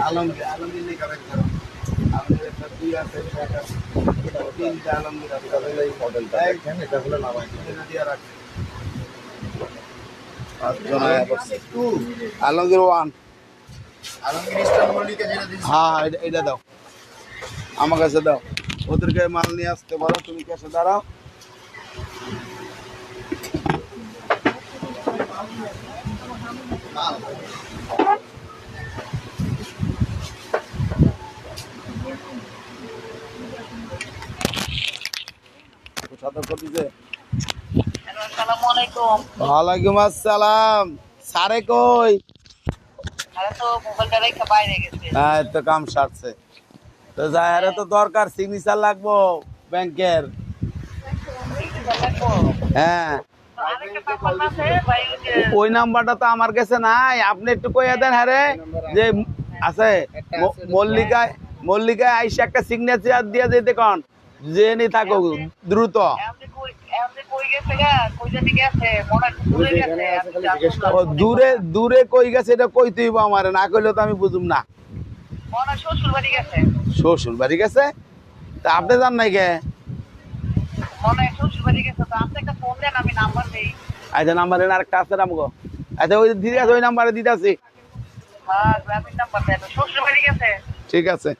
Alamgir Alamgir Alamgir one Alamgir eastern Mallika যেটা দিচ্ছি হ্যাঁ হ্যাঁ, এটা- দাও। আমার কাছে দাও। ওদেরকে মাল নিয়ে আসতে পারো তুমি কাছে দাঁড়াও। ওয়ালাইকুম আসসালাম। সারে কই আরে তো মোবাইলটা রেখে বাইরে গেছে হ্যাঁ তো কাম সারছে। তো যাহারে তো দরকার সিগনেচার লাগবো ব্যাংকের। হ্যাঁ। ওই নাম্বারটা তো আমার কাছে নাই। আপনি একটু কইয়া দেন হ্যাঁ যে আছে মল্লিকায় মল্লিকায় আইসা একটা সিগনেচার দিয়ে যেতে কন। যে নি থাকো দ্রুত। দূরে। দূরে দূরে কই গেছে এটা কই তুইব আমার না কইলে তো আমি বুঝুম না। শ্বশুর বাড়ি গেছে। শ্বশুর বাড়ি গেছে? তা আপনি জান নাই কে শ্বশুর বাড়ি গেছে তো আপনি একটা ফোন দেন আমি নাম্বার দেই। আচ্ছা নাম্বার এনে আরেকটা আছে নামগো আচ্ছা ওই দিদি আছে ওই নাম্বারে দিতে আছি হ্যাঁ গ্রামীণ নাম্বার দেন শ্বশুর বাড়ি গেছে? ঠিক আছে।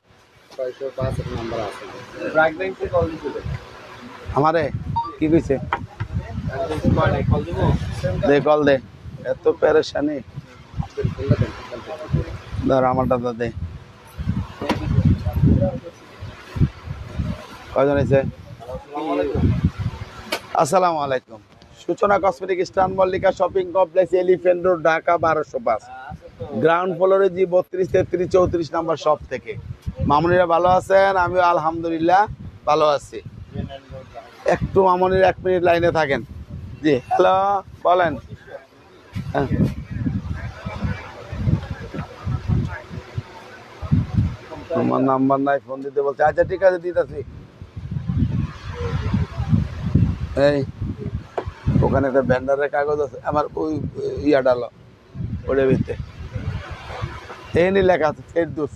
আমারে কি কইছে? দে, কল দে। এত পেরেশানি। ধর, আমারটা তো দে। কয়জন আসসালামু আলাইকুম। সূচনা কসমেটিক স্টান Mallika shopping complex elephant road, Dhaka, বারোশো পাঁচ। গ্রাউন্ড ফ্লোরে জি, বত্রিশ, তেত্রিশ, চৌত্রিশ নাম্বার শপ থেকে। মামুনিরা ভালো আছেন? আমিও আলহামদুলিল্লাহ ভালো আছি। একটু মামনির এক মিনিট লাইনে থাকেন। জি হ্যালো বলেন। হ্যাঁ। তোমার নাম্বার নাই ফোন দিতে বলছে। আচ্ছা ঠিক আছে, দিতেছি। এই, ওখানে একটা ব্যান্ডারের কাগজ আছে, আমার ওই ইয়া ডালো ওটা ভিতরে। এই নি লেখা আছে, ফেরদুস।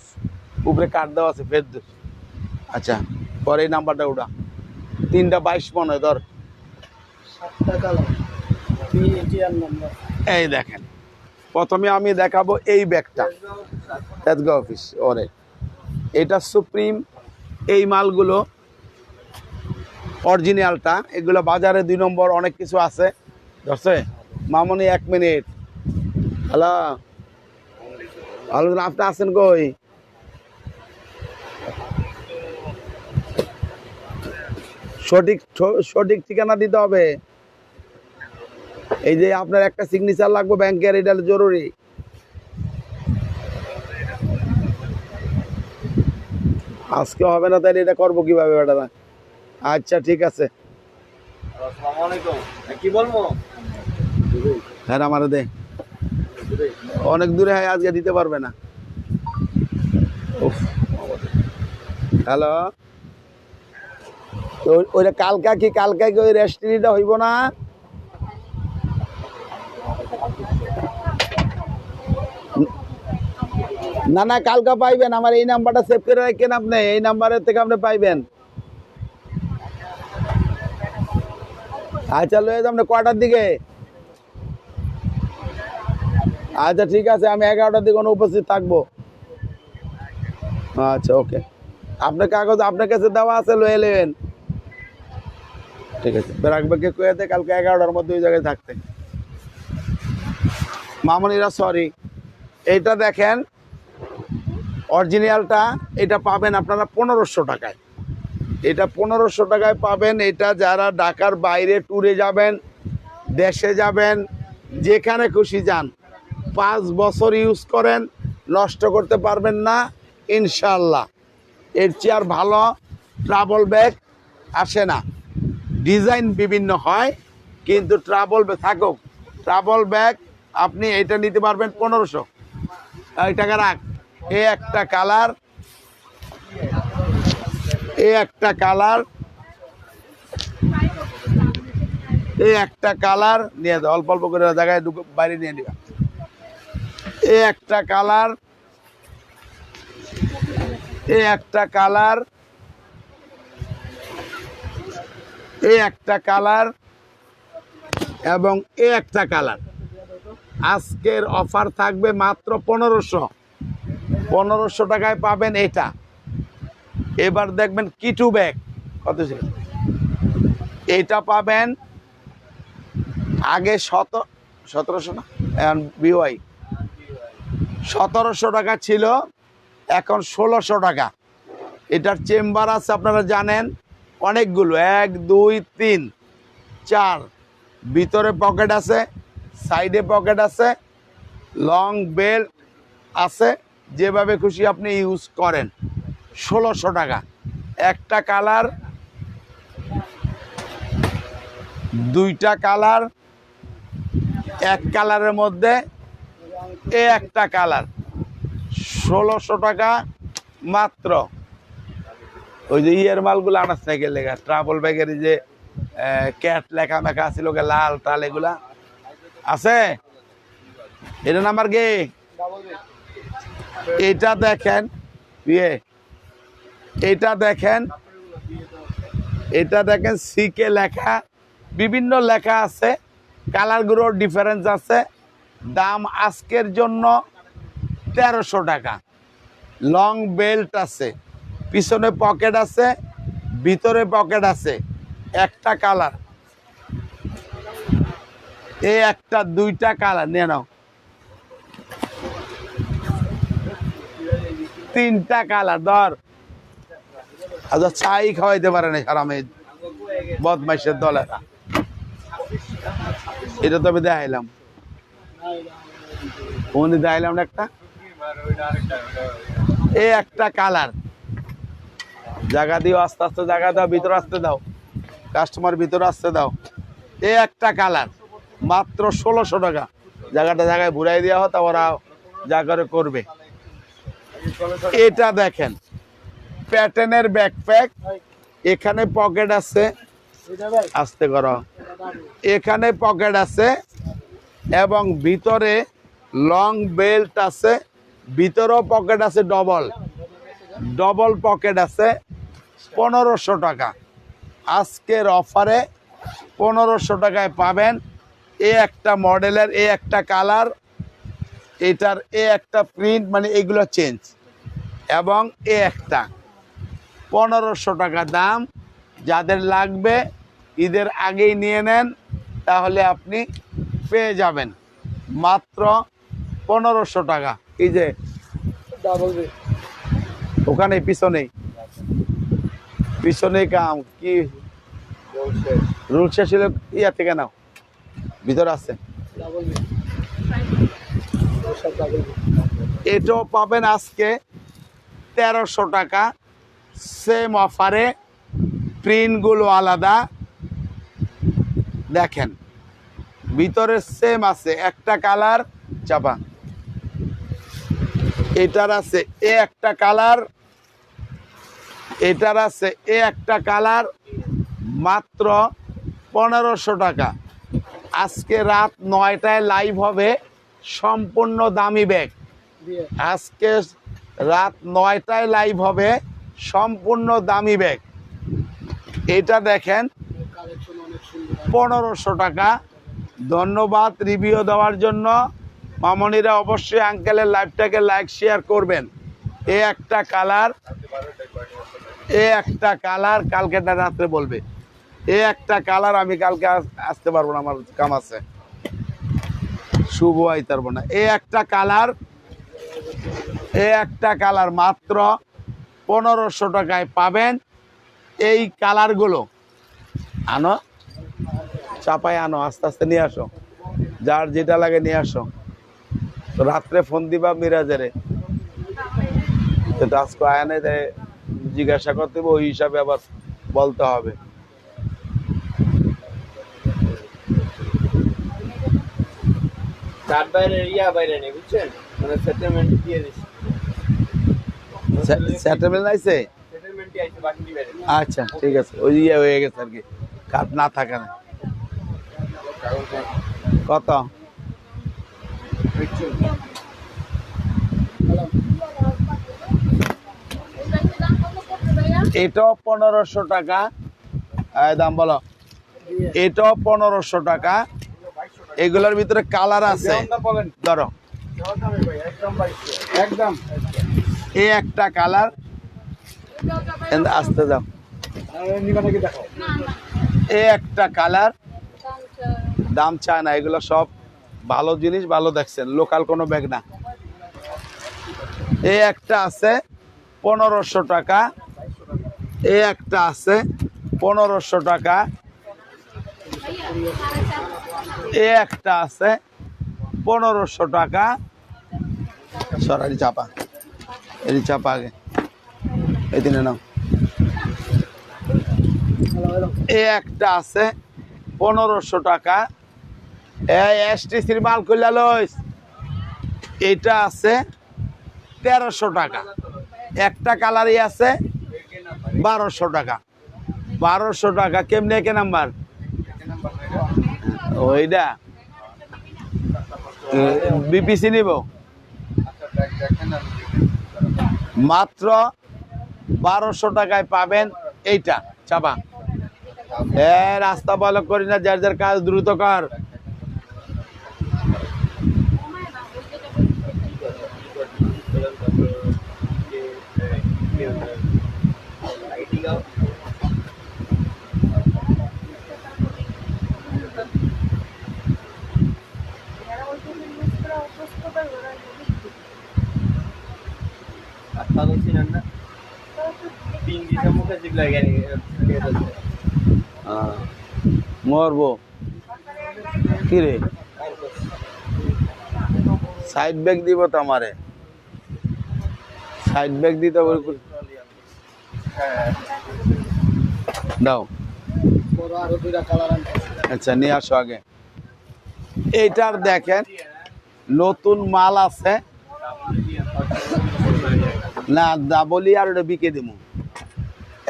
উপরে কার্ড দেওয়া আছে, ফেরদুস। আচ্ছা পরে এই নাম্বারটা ওটা তিনটা বাইশ মনে ধর। এই দেখেন প্রথমে আমি দেখাবো এই ব্যাগটা। তেজগাঁও অফিস ওরে। এটা সুপ্রিম এই মালগুলো অরিজিনালটা এগুলো বাজারে দুই নম্বর অনেক কিছু আছে। ধরছে? মামনি এক মিনিট। হ্যালো? আপনি আছেন কই? সঠিক সঠিক ঠিকানা দিতে হবে। এই যে আপনার একটা সিগনেচার লাগবে ব্যাংকের এটা জরুরি। আজকে হবে না তাহলে এটা করব কীভাবে বেটা? আচ্ছা ঠিক আছে। কি বলব? হ্যাঁ আমার দে। অনেক দূরে হয় আজকে দিতে পারবে না। হ্যালো? তো ওইটা কালকা কি কালকা কি ওই রেস্টুরেন্টটা হইব না? না না, কালকা পাইবেন, আমার এই নাম্বারটা সেভ করে রাখেন আপনি, এই নাম্বারের থেকে আপনি পাইবেন। আচ্ছা লয়ে যাবেন কটার দিকে? আচ্ছা ঠিক আছে, আমি এগারোটার দিকে উপস্থিত থাকব। আচ্ছা ওকে। আপনার কাগজ আপনার কাছে দেওয়া আছে, লয়ে নেবেন। ঠিক আছে। রাখবে কয়েতে কালকে এগারোটার মধ্যে ওই জায়গায় থাকতে। মামনিরা সরি এইটা দেখেন অরিজিনালটা এটা পাবেন আপনারা পনেরোশো টাকায়। এটা পনেরোশো টাকায় পাবেন, এটা যারা ঢাকার বাইরে ট্যুরে যাবেন, দেশে যাবেন, যেখানে খুশি যান, পাঁচ বছর ইউজ করেন, নষ্ট করতে পারবেন না ইনশাল্লাহ এর চেয়ে ভালো ট্রাভেল ব্যাগ আসে না। ডিজাইন বিভিন্ন হয়, কিন্তু ট্রাভেল থাকুক। ট্রাভেল ব্যাগ আপনি এটা নিতে পারবেন পনেরোশো। এই টাকা রাখ। এ একটা কালার, এ একটা কালার এই একটা কালার, নিয়ে যাও অল্প অল্প করে জায়গায় বাইরে নিয়ে নিবা এই একটা কালার এই একটা কালার এই একটা কালার এবং এ একটা কালার। আজকের অফার থাকবে মাত্র পনেরোশো। পনেরোশো টাকায় পাবেন এটা। এবার দেখবেন কিটু ব্যাগ। কত ছিল? এইটা পাবেন আগে শত সতেরোশো না? বিওয়াই। সতেরোশো টাকা ছিল, এখন ষোলোশো টাকা। এটার চেম্বার আছে, আপনারা জানেন। অনেকগুলো। এক, দুই, তিন, চার। ভিতরে পকেট আছে, সাইডে পকেট আছে, লং বেল্ট আছে, যেভাবে খুশি আপনি ইউজ করেন। ষোলোশো টাকা। একটা কালার, দুইটা কালার, এক কালারের মধ্যে এ একটা কালার। ষোলোশো টাকা মাত্র। ওই যে ইয়ের মালগুলো আনাস থেকে লেখা ট্রাভেল ব্যাগের যে ক্যাট লেখা মেখা আছিল ওকে লাল টাল এগুলা। আছে? এটা নাম্বার গে এটা দেখেন ইয়ে এটা দেখেন এটা দেখেন সিকে লেখা। বিভিন্ন লেখা আছে কালারগুলোর ডিফারেন্স আছে। দাম আজকের জন্য তেরোশো টাকা। লং বেল্ট আছে। পিছনে পকেট আছে, ভিতরে পকেট আছে। একটা কালার। এই একটা, দুইটা কালার, নিয়ে নাও। তিনটা কালার, ধর। আচ্ছা চাই খাওয়াইতে পারে না সারামে বদমাইশের দলেরা। এটা তো আমি দেখাইলাম। উনি দেখাইলাম একটা। এই একটা কালার। জায়গা দিও, আস্তে আস্তে জায়গা দাও, ভিতরে আসতে দাও। কাস্টমার ভিতরে আসতে দাও। এ একটা কালার মাত্র ষোলোশো টাকা। জায়গাটা জায়গায় ঘুরাই দেওয়া হতো ওরা যা করে করবে। এটা দেখেন প্যাটার্নের ব্যাকপ্যাক এখানে পকেট আছে। আস্তে করো। এখানে পকেট আছে এবং ভিতরে লং বেল্ট আছে, ভিতরেও পকেট আছে ডবল ডবল পকেট আছে, পনেরোশো টাকা। আজকের অফারে পনেরোশো টাকায় পাবেন এ একটা মডেলের, এ একটা কালার, এটার এ একটা প্রিন্ট মানে এগুলো চেঞ্জ এবং এ একটা। পনেরোশো টাকা দাম। যাদের লাগবে, ঈদের আগেই নিয়ে নেন, তাহলে আপনি পেয়ে যাবেন। মাত্র পনেরোশো টাকা। এই যে ওখানে পিছনেই পিছনে কাম, কি রুল শেষ হলে ইয়া থেকে নাও। ভিতরে আছে। এটাও পাবেন আজকে তেরোশো টাকা। সেম অফারে প্রিন্টগুলো আলাদা। দেখেন। ভিতরে সেম আছে। একটা কালার চাপা এটার আছে এ একটা কালার, এটার আছে এ একটা কালার, মাত্র পনেরোশো টাকা। আজকে রাত নয়টায় লাইভ হবে সম্পূর্ণ দামি ব্যাগ আজকে রাত নয়টায় লাইভ হবে সম্পূর্ণ দামি ব্যাগ এটা দেখেন, পনেরোশো টাকা। ধন্যবাদ রিভিউ দেওয়ার জন্য। মামনিরা অবশ্যই আঙ্কেলের লাইভটাকে লাইক শেয়ার করবেন। এ একটা কালার এ একটা কালার কালকে রাত্রে বলবে। এ একটা কালার আমি কালকে আসতে পারব না আমার কাম আছে। শুভ আইতে পারব না। এ একটা কালার এই একটা কালার মাত্র পনেরোশো টাকায় পাবেন। এই কালারগুলো আনো, চাপায় আনো, আস্তে আস্তে নিয়ে আসো। যার যেটা লাগে নিয়ে আসো। তো রাত্রে ফোন দিবা মিরাজেরে। তো আজকে আয়ানে জিজ্ঞাসা করতে হবে ওই হিসাবে আবার বলতে হবে। তার বাইরে ইয়া বাইরে নেই বুঝছেন? মানে সেটেলমেন্ট দিয়ে দিছি। সেটেলমেন্ট আইছে? সেটেলমেন্টই আছে বাকি বাইরে। আচ্ছা ঠিক আছে। ওই ইয়ে হয়ে গেছে আর কি। কাট না থাকে না কত? এটাও পনেরোশো টাকা। দাম বলো। এটাও পনেরোশো টাকা। এগুলোর ভিতরে কালার আছে। ধরো। একদম। এই একটা কালার। আসতে নিবা এই একটা কালার। দাম চায় না এগুলো সব ভালো জিনিস, ভালো দেখছেন। লোকাল কোনো ব্যাগ না। এই একটা আছে পনেরোশো টাকা। এই একটা আছে পনেরোশো টাকা। এই একটা আছে পনেরোশো টাকা। সরারি চাপা। এটি চাপা আগে। এই দিনে নাও। এই একটা আছে পনেরোশো টাকা। এই এসটিসির মাল কইলা লইস। এইটা আছে তেরোশো টাকা। একটা কালারই আছে বারোশো টাকা। বারোশো টাকা, কেমনে কে নাম্বার? ওইটা বিপিসি নিব। মাত্র বারোশো টাকায় পাবেন এইটা, চাপা। এ, রাস্তা বলো করি না, যার যার কাজ দ্রুত কর। পাগল ছিলেন না? তিন দিনের মুখে সাইড ব্যাগ দিব তো আমারে। সাইড ব্যাগ দিতে দাও। আচ্ছা নিয়ে আসো আগে। এইটার দেখেন নতুন মাল আছে। না দা বলি আর ওটা বিকে দিব।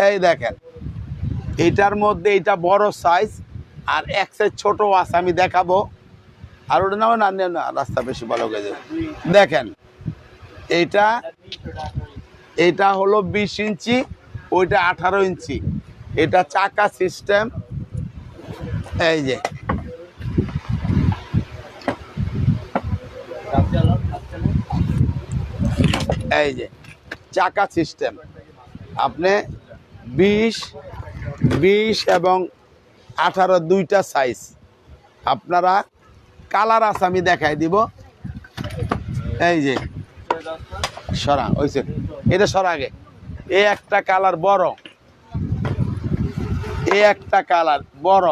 এই দেখেন এটার মধ্যে এটা বড় সাইজ আর এক সাইজ ছোট আছে আমি দেখাবো। আর ওটা নাও না না, রাস্তা বেশি ভালো যাবে। দেখেন এইটা এটা হলো বিশ ইঞ্চি ওইটা আঠারো ইঞ্চি। এটা চাকা সিস্টেম। এই যে। এই যে। চাকা সিস্টেম। আপনি বিশ বিশ এবং আঠারো দুইটা সাইজ আপনারা কালার আছে, আমি দেখাই দিব। এই যে। সরা ওইছে এটা সরা আগে। এই একটা কালার বড়। এ একটা কালার বড়।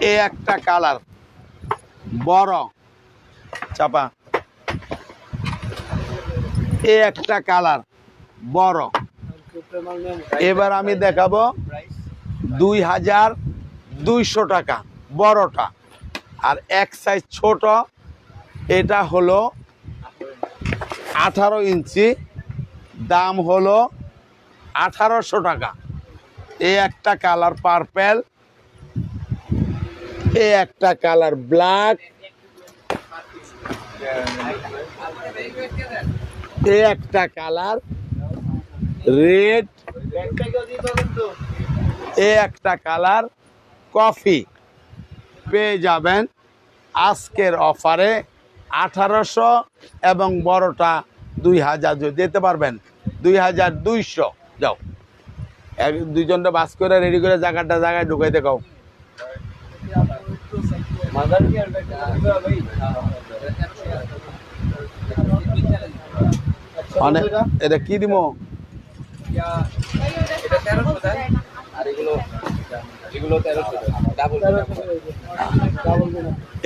এ একটা কালার বড়। চাপা। এ একটা কালার বড়। এবার আমি দেখাবো দুই হাজার দুইশো টাকা, বড়টা। আর এক সাইজ ছোট, এটা হলো আঠারো ইঞ্চি, দাম হলো আঠারোশো টাকা। এই একটা কালার পার্পেল এই একটা কালার ব্ল্যাক এই একটা কালার রেড এই একটা কালার কফি। পেয়ে যাবেন আজকের অফারে আঠারোশো এবং বড়টা দুই হাজার যদি দিতে পারবেন, দুই হাজার দুইশো। যাও। এক, দুইজনটা বাস করে রেডি করে জায়গাটা জায়গায় ঢুকাই দেখাও মানে এটা কি দিব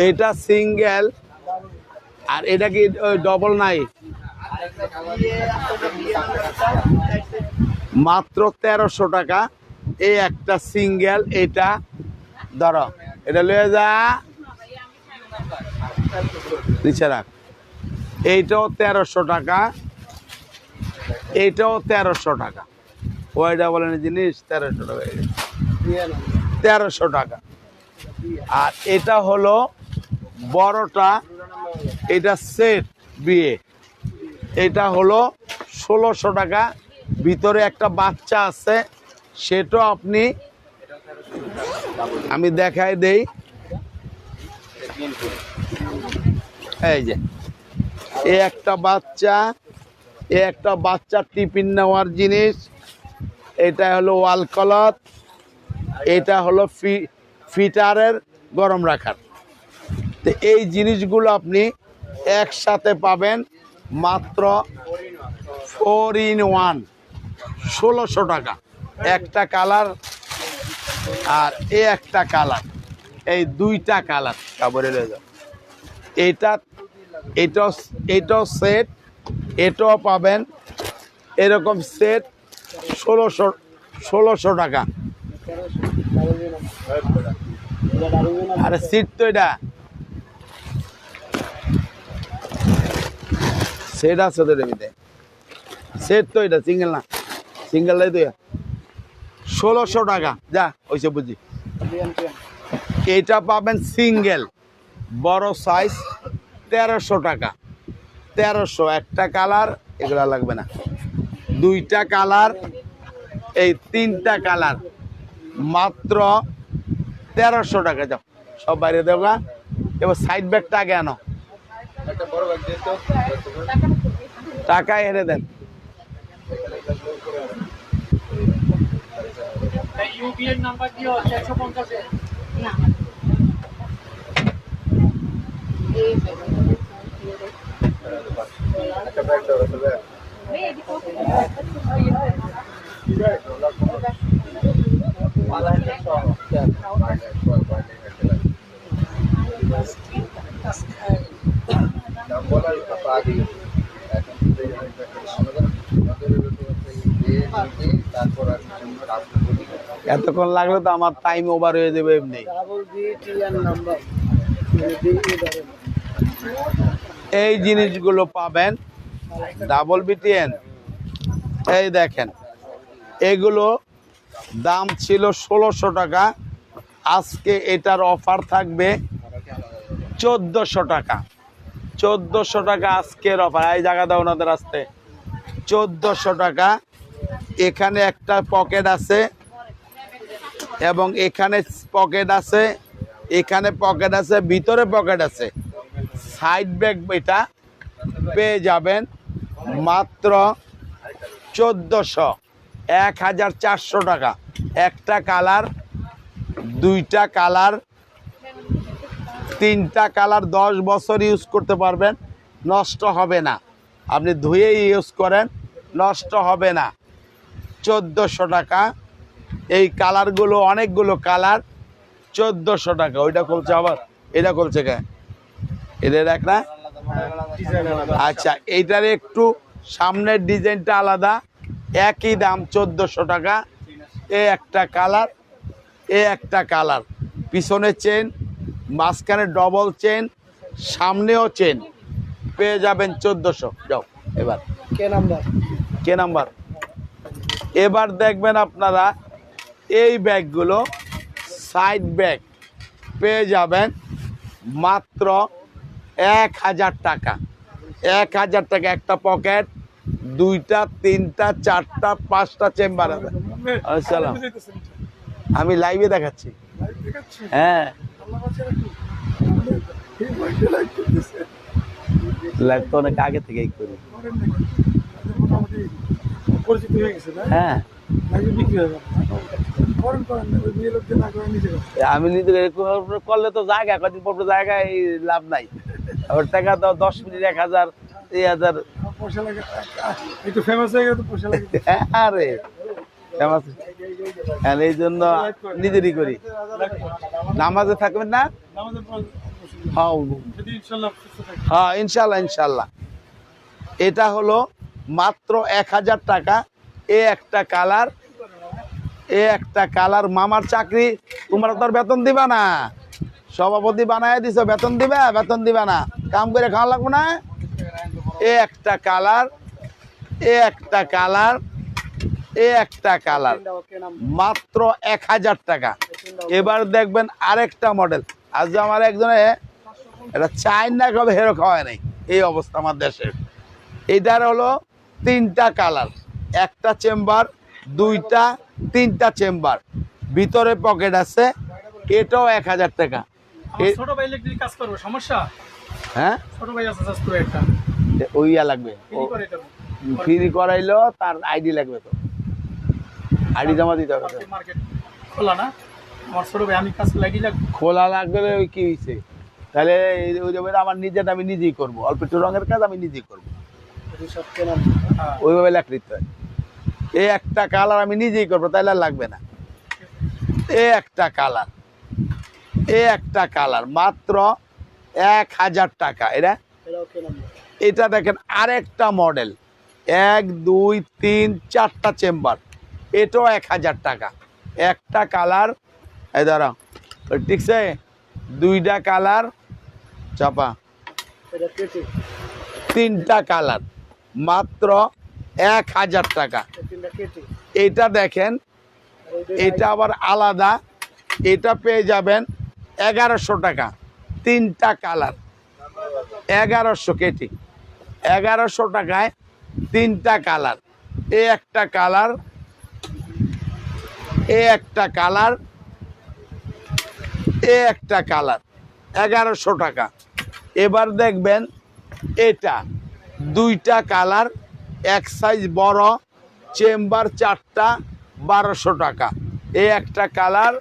এটা সিঙ্গেল আর এটা কি ডবল নাই? মাত্র তেরোশো টাকা। এই একটা সিঙ্গেল এটা, ধরো, এটা লয়ে যা। নিচে রাখ। এইটাও তেরোশো টাকা। এইটাও তেরোশো টাকা। ওইটা বলেন জিনিস তেরোশো টাকা। তেরোশো টাকা। আর এটা হলো বড়টা, এটা সেট বিয়ে। এটা হলো ষোলোশো টাকা। ভিতরে একটা বাচ্চা আছে, সেটাও আপনি, আমি দেখাই দেই। এই যে, এ একটা বাচ্চা, এ একটা বাচ্চা টিফিন নেওয়ার জিনিস। এটা হলো ওয়াল কলত এটা হলো ফি, ফিটারের গরম রাখার। তো এই জিনিসগুলো আপনি একসাথে পাবেন মাত্র ফোর ইন ওয়ান ষোলোশো টাকা। একটা কালার আর এ একটা কালার। এই দুইটা কালার। কাপড়ে রয়ে যাও। এটা, এটাও এটাও সেট এটাও পাবেন। এরকম সেট ষোলোশো ষোলোশো টাকা। আরে সিট তো এটা। সেট আছে তো সেট তো এটা সিঙ্গেল না। সিঙ্গেল নাই তো ষোলোশো টাকা। যা ওইসব বুঝি। এটা পাবেন সিঙ্গেল বড় সাইজ তেরোশো টাকা। তেরোশো, একটা কালার, এগুলা লাগবে না। দুইটা কালার, এই তিনটা কালার। মাত্র তেরোশো টাকা, যাও। সব বাইরে দেওয়া এবার সাইড ব্যাগটা আগে আনো। টাকা এনে দেন ইউপিএর নাম্বার দিও একশো পঞ্চাশে তারপর এতক্ষণ লাগলে তো আমার টাইম ওভার হয়ে যাবে এমনি। এই জিনিসগুলো পাবেন। ডাবল বিটিএন এই দেখেন, এগুলো দাম ছিল ষোলোশো টাকা। আজকে এটার অফার থাকবে চোদ্দোশো টাকা। চোদ্দোশো টাকা আজকের অফার এই জায়গা দাও ওনাদের আসতে। চোদ্দোশো টাকা। এখানে একটা পকেট আছে এবং এখানে পকেট আছে, এখানে পকেট আছে, ভিতরে পকেট আছে। সাইড ব্যাগ এটা পেয়ে যাবেন মাত্র চোদ্দোশো। এক হাজার চারশো টাকা। একটা কালার দুইটা কালার তিনটা কালার দশ বছর ইউজ করতে পারবেন, নষ্ট হবে না। আপনি ধুয়ে ইউজ করেন, নষ্ট হবে না। চোদ্দোশো টাকা। এই কালারগুলো অনেকগুলো কালার, চোদ্দোশো টাকা। ওইটা খুলছে আবার, এটা খুলছে কে এটা দেখ না? আচ্ছা এইটার একটু সামনের ডিজাইনটা আলাদা। একই দাম চোদ্দোশো টাকা। এ একটা কালার, এ একটা কালার। পিছনে চেন মাঝখানে ডবল চেন সামনেও চেন পেয়ে যাবেন চোদ্দোশো। যাও এবার। কে নাম্বার কে নাম্বার এবার দেখবেন আপনারা এই ব্যাগগুলো সাইড ব্যাগ পেয়ে যাবেন মাত্র এক হাজার টাকা। এক হাজার টাকা একটা পকেট দুইটা তিনটা চারটা পাঁচটা চেম্বার আছে। আসসালাম। আমি লাইভে দেখাচ্ছি? হ্যাঁ। লাইভ তো অনেক আগে থেকেই করি পরিচিত হয়ে গেছে হ্যাঁ হয়ে। আমি নিজে করলে তো জায়গা কদিন পর জায়গায় লাভ নাই ওর টাকা দাও দশ মিনিট এক হাজার এই হাজার একটু ফেমাস হয়ে গেলে তো পয়সা লাগে আরে কেমন আছিস? আর এই জন্য নিজেরই করি। নামাজে থাকবেন না? হ্যাঁ। ইনশাল্লাহ হ্যাঁ ইনশাল্লাহ ইনশাল্লাহ। এটা হলো মাত্র এক হাজার টাকা। এ একটা কালার এ একটা কালার মামার চাকরি। তোমরা তো আর বেতন দিবা না। সভাপতি বানায় দিছো বেতন দিবা বেতন দিবা না। কাম করে খাওয়া লাগবো না। এ একটা কালার এ একটা কালার। একটা কালার। মাত্র এক হাজার টাকা। এবার দেখবেন আরেকটা মডেল আজ আমার একজনে এটা চাইনা কবে হেরো খাওয়ায় নাই। এই অবস্থা আমার দেশের। এটার হলো তিনটা কালার। একটা চেম্বার দুইটা তিনটা চেম্বার। ভিতরে পকেট আছে। এটাও এক হাজার টাকা। ছোট ভাই ইলেকট্রিক কাজ করব সমস্যা? হ্যাঁ? ছোট ভাই আছে একটা। ওই লাগবে। কি করে এটা ফ্রি করাইলো তার আইডি লাগবে তো। আইডি জমা দিতে হবে। মার্কেট খোলা না? আমার ছোট ভাই আমি খোলা লাগবে ওই কি হয়েছে তাহলে ওই যে আমার নিজেটা আমি নিজেই করব। অল্প একটু রঙের কাজ আমি নিজেই করব। হ্যাঁ। ওইভাবে লেখলিতে হয়। এই একটা কালার আমি নিজেই করব তাইলে আর লাগবে না। এ একটা কালার। এ একটা কালার মাত্র এক হাজার টাকা। এটা? এটা দেখেন আরেকটা মডেল। এক দুই তিন চারটা চেম্বার। এটাও এক হাজার টাকা। একটা কালার, এই ওই ঠিক আছে দুইটা কালার, চাপা। তিনটা কালার, মাত্র এক হাজার টাকা। এটা দেখেন, এটা আবার আলাদা, এটা পেয়ে যাবেন এগারোশো টাকা। তিনটা কালার, এগারোশো কেটি এগারোশো টাকায় তিনটা কালার। এ একটা কালার এ একটা কালার, এ একটা কালার, এগারোশো টাকা। এবার দেখবেন এটা, দুইটা কালার, এক সাইজ বড়, চেম্বার চারটা, বারোশো টাকা। এ একটা কালার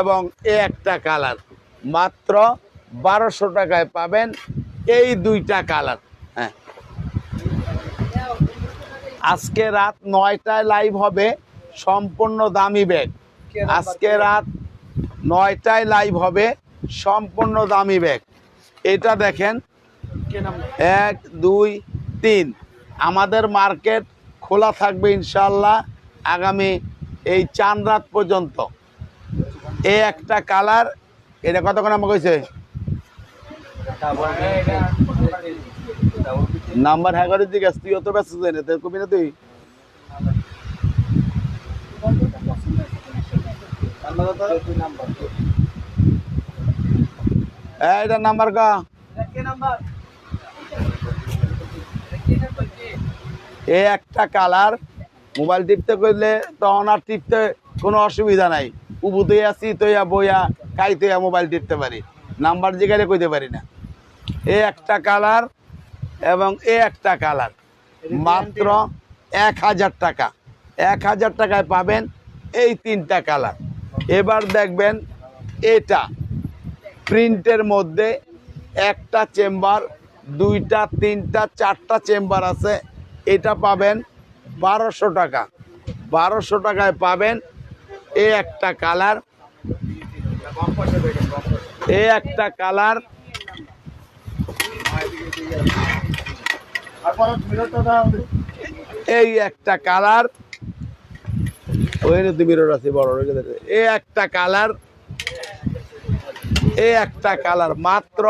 এবং এ একটা কালার। মাত্র বারোশো টাকায় পাবেন এই দুইটা কালার। হ্যাঁ। আজকে রাত নয়টায় লাইভ হবে। সম্পূর্ণ দামি ব্যাগ আজকে রাত নয়টায় লাইভ হবে সম্পূর্ণ দামি ব্যাগ এটা দেখেন। এক দুই তিন। আমাদের মার্কেট খোলা থাকবে ইনশাল্লাহ আগামী এই চান রাত পর্যন্ত। এ একটা কালার এটা কতক্ষণ আমাকে কইছে নাম্বার হ্যাঁ করে দিকে তুই অত ব্যস্ত যাই না তুই? কবি না তুই এই, এটা নাম্বার কা? এ একটা কালার। মোবাইল টিপতে করলে তখন আর টিপতে কোনো অসুবিধা নাই। উবুতে আসি তৈয়া বইয়া খাইতে মোবাইল টিপতে পারি। নাম্বার জিগারে কইতে পারি না। এ একটা কালার এবং এ একটা কালার। মাত্র এক হাজার টাকা। এক হাজার টাকায় পাবেন এই তিনটা কালার। এবার দেখবেন এটা প্রিন্টের মধ্যে একটা চেম্বার, দুইটা, তিনটা, চারটা চেম্বার আছে। এটা পাবেন বারোশো টাকা। বারোশো টাকায় পাবেন এ একটা কালার। এ একটা কালার। এই একটা কালার। আছে বড় এ একটা কালার এ একটা কালার মাত্র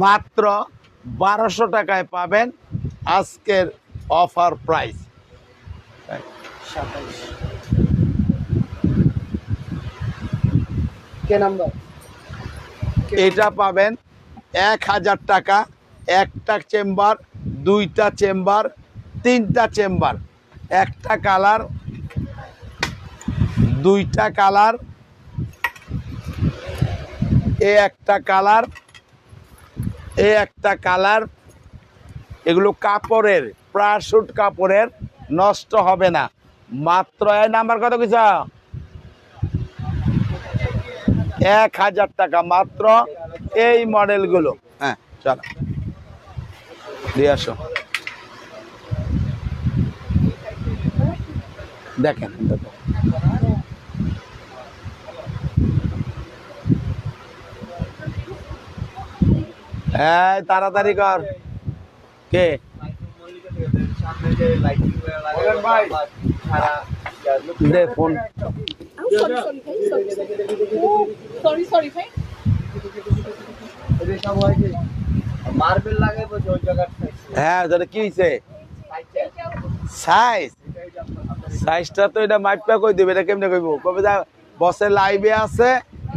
মাত্র বারোশো টাকায় পাবেন আজকের অফার প্রাইস কে নাম্বার? এটা পাবেন এক হাজার টাকা একটা চেম্বার দুইটা চেম্বার, তিনটা চেম্বার। একটা কালার, দুইটা কালার, এ একটা কালার, এ একটা কালার। এগুলো কাপড়ের, প্রাশুট কাপড়ের, নষ্ট হবে না। মাত্র এই নাম্বার কত কিছু? এক হাজার টাকা মাত্র এই মডেলগুলো। হ্যাঁ চলো। দিয়ে আসো। দেখেন দেখো। এই তাড়াতাড়ি কর। কে? দে ফোন। সরি সরি ভাই মার্বেল লাগাইবো ওই জায়গাটা হ্যাঁ তাহলে কি হয়েছে সাইজ সাইজটা তো এটা মাইপা কই দিবে এটা কেমনে কইব? কবে যা বসের লাইভে আছে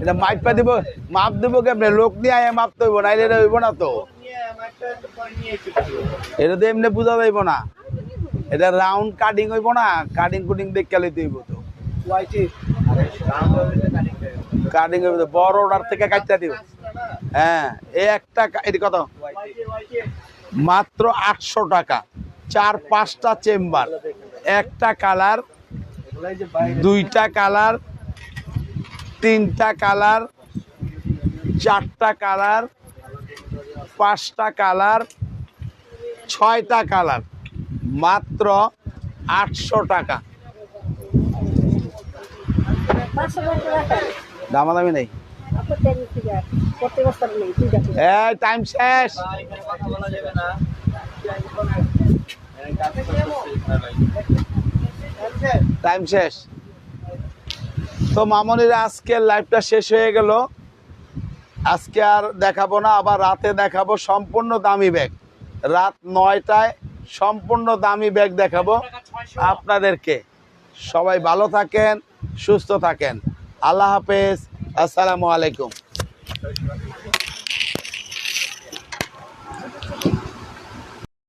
এটা মাইপা দিব মাপ দিব কেমনে? লোক নিয়ে আয় মাপ তো হইব না এটা হইব না তো। এটা তো এমনি বুঝা যাইব না। এটা রাউন্ড কাটিং হইব না কাটিং কুটিং দেখে লইতে হইব তো। কাটিং হইব বড় অর্ডার থেকে কাটতে দিব। হ্যাঁ এই একটা এটি কত? মাত্র আটশো টাকা। চার পাঁচটা চেম্বার। একটা কালার, দুইটা কালার, তিনটা কালার, চারটা কালার, পাঁচটা কালার, ছয়টা কালার। মাত্র আটশো টাকা। দামাদামি নেই? টাইম শেষ। টাইম শেষ। তো মামনির আজকের লাইভটা শেষ হয়ে গেল। আজকে আর দেখাবো না, আবার রাতে দেখাবো সম্পূর্ণ দামি ব্যাগ রাত নয়টায় সম্পূর্ণ দামি ব্যাগ দেখাবো আপনাদেরকে। সবাই ভালো থাকেন, সুস্থ থাকেন। আল্লাহ হাফেজ। আসসালামু আলাইকুম। station.